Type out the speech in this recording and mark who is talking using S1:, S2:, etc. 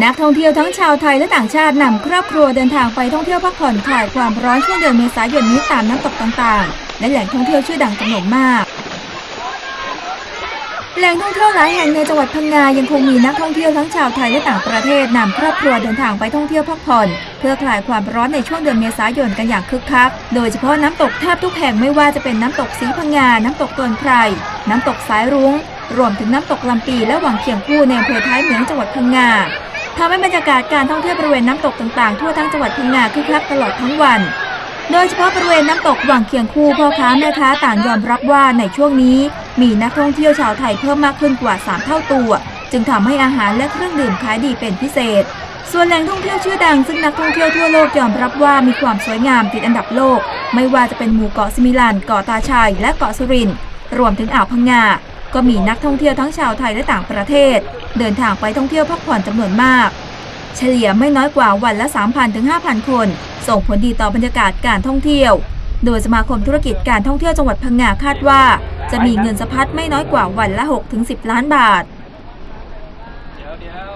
S1: นักท่องเที่ยวทั้งชาวไทยและต่างชาตินำครอบครัวเดินทางไปท่องเที่ยวพักผ่อนคลายความร้อนช่วงเดือนเมษายนนี้ตามน้ำตกต่างๆ และแหล่งท่องเที่ยวชื่อดังจำนวนมาก แหล่งท่องเที่ยวหลายแห่งในจังหวัดพังงายังคงมีนักท่องเที่ยวทั้งชาวไทยและต่างประเทศนำครอบครัวเดินทางไปท่องเที่ยวพักผ่อนเพื่อคลายความร้อนในช่วงเดือนเมษายนกันอย่างคึกคัก โดยเฉพาะน้ำตกแทบทุกแห่งไม่ว่าจะเป็นน้ำตกสีพังงา น้ำตกตนไพร น้ำตกสายรุ้ง รวมถึงน้ำตกลำปีและหวังเขียงคู่ในอำเภอท้ายเหมืองจังหวัดพังงา ทำให้บรรยากาศการท่องเที่ยวบริเวณน้ำตกต่างๆ ทั่วทั้งจังหวัดพังงาคึกคักตลอดทั้งวัน โดยเฉพาะบริเวณน้ำตกหวังเคียงคู่พ่อค้าแม่ค้าต่างยอมรับว่าในช่วงนี้ มีนักท่องเที่ยวชาวไทยเพิ่มมากขึ้นกว่า 3 เท่าตัว จึงทำให้อาหารและเครื่องดื่มขายดีเป็นพิเศษ ส่วนแหล่งท่องเที่ยวชื่อดังซึ่งนักท่องเที่ยวทั่วโลกยอมรับว่ามีความสวยงามติดอันดับโลก ไม่ว่าจะเป็นหมู่เกาะสมิลันเกาะตาชัยและเกาะสุรินทร์รวมถึงอ่าวพังงา ก็มีนักท่องเที่ยวทั้งชาวไทยและต่างประเทศ เดินทางไปท่องเที่ยวพักผ่อนจำนวนมาก เฉลี่ยไม่น้อยกว่าวันละ 3,000ถึง5,000 คน ส่งผลดีต่อบรรยากาศการท่องเที่ยว โดยสมาคมธุรกิจการท่องเที่ยวจังหวัดพังงาคาดว่า จะมีเงินสะพัดไม่น้อยกว่าวันละ6ถึง10 ล้านบาท
S2: เดี๋ยวเดี๋ยว